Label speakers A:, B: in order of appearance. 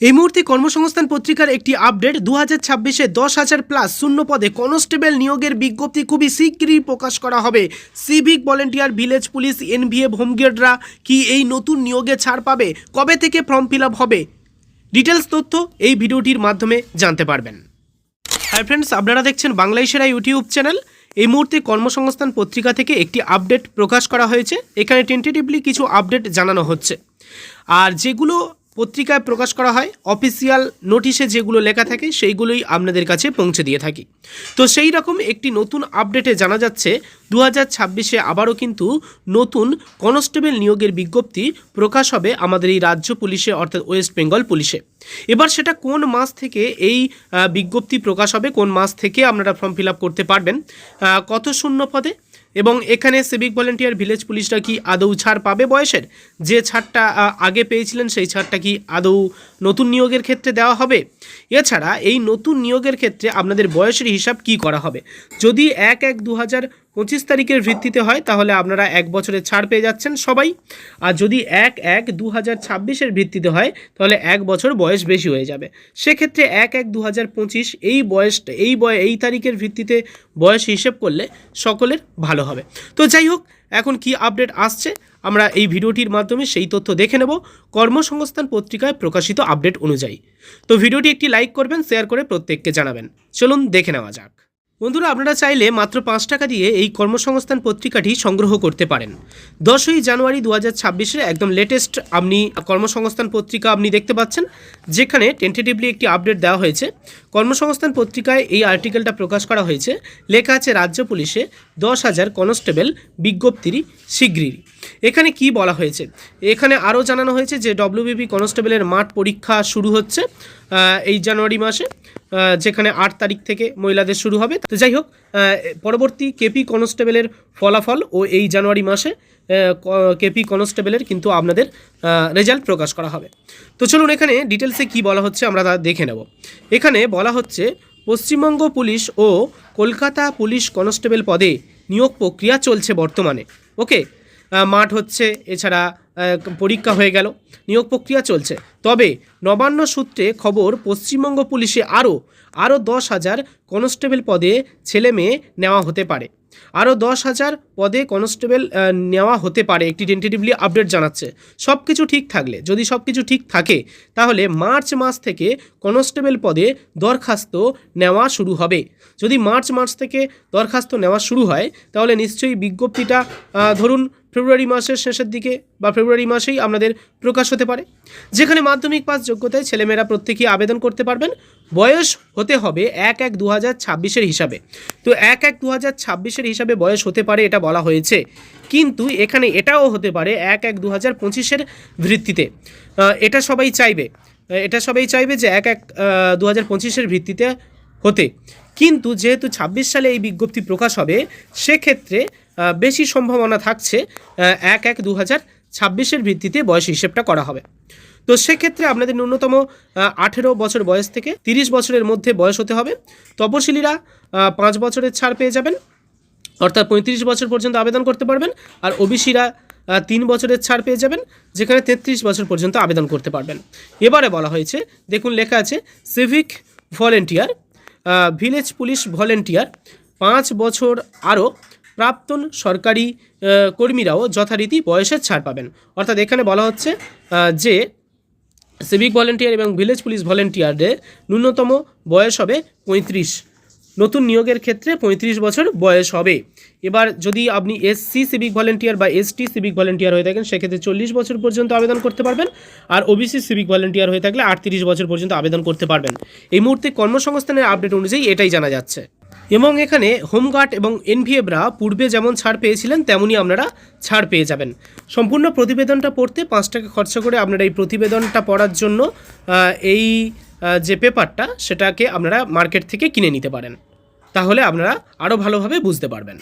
A: এই মুহূর্তে কর্মসংস্থান পত্রিকার একটি আপডেট দু হাজার ছাব্বিশে দশ হাজার প্লাস শূন্য পদে কনস্টেবল নিয়োগের বিজ্ঞপ্তি খুবই শীঘ্রই প্রকাশ করা হবে। Civic volunteer, village police NVF হোমগার্ডরা কি এই নতুন নিয়োগে ছাড় পাবে? কবে থেকে ফর্ম ফিল হবে? ডিটেলস তথ্য এই ভিডিওটির মাধ্যমে জানতে পারবেন। হাই ফ্রেন্ডস আপনারা দেখছেন বাংলায় সেরা ইউটিউব চ্যানেল। এই মুহূর্তে কর্মসংস্থান পত্রিকা থেকে একটি আপডেট প্রকাশ করা হয়েছে। এখানে টেন্টেটিভলি কিছু আপডেট জানানো হচ্ছে। আর যেগুলো পত্রিকায় প্রকাশ করা হয়, অফিসিয়াল নোটিশে যেগুলো লেখা থাকে সেইগুলোই আপনাদের কাছে পৌঁছে দিয়ে থাকি। তো সেই রকম একটি নতুন আপডেটে জানা যাচ্ছে দু হাজার ছাব্বিশে আবারও কিন্তু নতুন কনস্টেবল নিয়োগের বিজ্ঞপ্তি প্রকাশ হবে আমাদের এই রাজ্য পুলিশে, অর্থাৎ ওয়েস্ট বেঙ্গল পুলিশে। এবার সেটা কোন মাস থেকে এই বিজ্ঞপ্তি প্রকাশ হবে, কোন মাস থেকে আপনারা ফর্ম ফিল করতে পারবেন কত শূন্য পদে? এবং এখানে সিভিক ভলেন্টিয়ার ভিলেজ পুলিশরা কি আদৌ ছাড় পাবে বয়সের? যে ছাড়টা আগে পেয়েছিলেন সেই ছাড়টা কি আদৌ নতুন নিয়োগের ক্ষেত্রে দেওয়া হবে? এছাড়া এই নতুন নিয়োগের ক্ষেত্রে আপনাদের বয়সের হিসাব কি করা হবে? যদি এক এক দু পঁচিশ তারিখের ভিত্তিতে হয়, তাহলে আপনারা এক বছরের ছাড় পেয়ে যাচ্ছেন সবাই। আর যদি এক এক দু হাজার ছাব্বিশের ভিত্তিতে হয়, তাহলে এক বছর বয়স বেশি হয়ে যাবে। সেক্ষেত্রে এক এক দু হাজার পঁচিশ এই বয়সটা, এই বয়, এই তারিখের ভিত্তিতে বয়স হিসেব করলে সকলের ভালো হবে। তো যাই হোক, এখন কি আপডেট আসছে, আমরা এই ভিডিওটির মাধ্যমে সেই তথ্য দেখে নেব। কর্মসংস্থান পত্রিকায় প্রকাশিত আপডেট অনুযায়ী। তো ভিডিওটি একটি লাইক করবেন, শেয়ার করে প্রত্যেককে জানাবেন। চলুন দেখে নেওয়া যাক। বন্ধুরা, আপনারা চাইলে মাত্র পাঁচ টাকা দিয়ে এই কর্মসংস্থান পত্রিকাটি সংগ্রহ করতে পারেন। দশই জানুয়ারি দু হাজার ছাব্বিশের একদম লেটেস্ট আপনি কর্মসংস্থান পত্রিকা আপনি দেখতে পাচ্ছেন, যেখানে টেন্টেটিভলি একটি আপডেট দেওয়া হয়েছে। কর্মসংস্থান পত্রিকায় এই আর্টিকেলটা প্রকাশ করা হয়েছে। লেখা আছে, রাজ্য পুলিশে দশ হাজার কনস্টেবল বিজ্ঞপ্তিরই শীঘ্রই এখানে কি বলা হয়েছে? এখানে আরও জানানো হয়েছে যে ডব্লিউবিপি কনস্টেবলের মাঠ পরীক্ষা শুরু হচ্ছে এই জানুয়ারি মাসে। যেখানে আট তারিখ থেকে মহিলাদের শুরু হবে। তো যাই হোক পরবর্তী কেপি কনস্টেবলের ফলাফল ও এই জানুয়ারি মাসে কেপি কনস্টেবলের কিন্তু আপনাদের রেজাল্ট প্রকাশ করা হবে। তো চলুন এখানে ডিটেলসে কি বলা হচ্ছে আমরা তা দেখে নেব। এখানে বলা হচ্ছে, পশ্চিমবঙ্গ পুলিশ ও কলকাতা পুলিশ কনস্টেবল পদে নিয়োগ প্রক্রিয়া চলছে বর্তমানে। ওকে মাঠ হচ্ছে, এছাড়া পরীক্ষা হয়ে গেল, নিয়োগ প্রক্রিয়া চলছে। তবে নবান্ন সূত্রে খবর, পশ্চিমবঙ্গ পুলিশে আরও আরও দশ হাজার কনস্টেবল পদে ছেলে মেয়ে নেওয়া হতে পারে। আরও দশ হাজার পদে কনস্টেবল নেওয়া হতে পারে, একটি টেন্টেটিভলি আপডেট জানাচ্ছে। সব কিছু ঠিক থাকলে, যদি সব কিছু ঠিক থাকে, তাহলে মার্চ মাস থেকে কনস্টেবল পদে দরখাস্ত নেওয়া শুরু হবে। যদি মার্চ মাস থেকে দরখাস্ত নেওয়া শুরু হয়, তাহলে নিশ্চয়ই বিজ্ঞপ্তিটা ধরুন ফেব্রুয়ারি মাসের শেষের দিকে বা ফেব্রুয়ারি মাসেই আপনাদের প্রকাশ হতে পারে। যেখানে মাধ্যমিক পাস যোগ্যতায় ছেলেমেয়েরা প্রত্যেকেই আবেদন করতে পারবেন। বয়স হতে হবে এক এক দু হাজার ছাব্বিশের হিসাবে। তো এক এক দু হাজার ছাব্বিশের হিসাবে বয়স হতে পারে এটা বলা হয়েছে। কিন্তু এখানে এটাও হতে পারে এক এক দু হাজার পঁচিশের ভিত্তিতে। এটা সবাই চাইবে। এটা সবাই চাইবে যে এক এক দু হাজার পঁচিশের ভিত্তিতে হতে। কিন্তু যেহেতু ছাব্বিশ সালে এই বিজ্ঞপ্তি প্রকাশ হবে, সেক্ষেত্রে বেশি সম্ভাবনা থাকছে এক এক দু হাজার ছাব্বিশের ভিত্তিতে বয়স হিসেবটা করা হবে। তো সেক্ষেত্রে আপনাদের ন্যূনতম আঠেরো বছর বয়স থেকে তিরিশ বছরের মধ্যে বয়স হতে হবে। তপশিলীরা পাঁচ বছরের ছাড় পেয়ে যাবেন, অর্থাৎ পঁয়ত্রিশ বছর পর্যন্ত আবেদন করতে পারবেন, আর ওবিসিরা তিন বছরের ছাড় পেয়ে যাবেন, যেখানে তেত্রিশ বছর পর্যন্ত আবেদন করতে পারবেন। এবারে বলা হয়েছে, দেখুন লেখা আছে, civic volunteer village police volunteer, পাঁচ বছর আরও প্রাক্তন সরকারি কর্মীরাও যথারীতি বয়সের ছাড় পাবেন। অর্থাৎ এখানে বলা হচ্ছে যে সিভিক ভলেন্টিয়ার এবং ভিলেজ পুলিশ ভলেন্টিয়ারদের ন্যূনতম বয়স হবে পঁয়ত্রিশ। নতুন নিয়োগের ক্ষেত্রে পঁয়ত্রিশ বছর বয়স হবে। এবার যদি আপনি এসসি সিভিক ভলেন্টিয়ার বা এসটি সিভিক ভলেন্টিয়ার হয়ে থাকেন, সেক্ষেত্রে চল্লিশ বছর পর্যন্ত আবেদন করতে পারবেন আর ওবিসি সিভিক ভলেন্টিয়ার হয়ে থাকলে আটত্রিশ বছর পর্যন্ত আবেদন করতে পারবেন। এই মুহূর্তে কর্মসংস্থানের আপডেট অনুযায়ী এটাই জানা যাচ্ছে। এবং এখানে হোমগার্ড এবং এনভিএবরা পূর্বে যেমন ছাড় পেয়েছিলেন, তেমনই আপনারা ছাড় পেয়ে যাবেন। সম্পূর্ণ প্রতিবেদনটা পড়তে পাঁচ টাকা খরচা করে আপনারা এই প্রতিবেদনটা পড়ার জন্য এই যে পেপারটা, সেটাকে আপনারা মার্কেট থেকে কিনে নিতে পারেন। তাহলে আপনারা আরও ভালোভাবে বুঝতে পারবেন।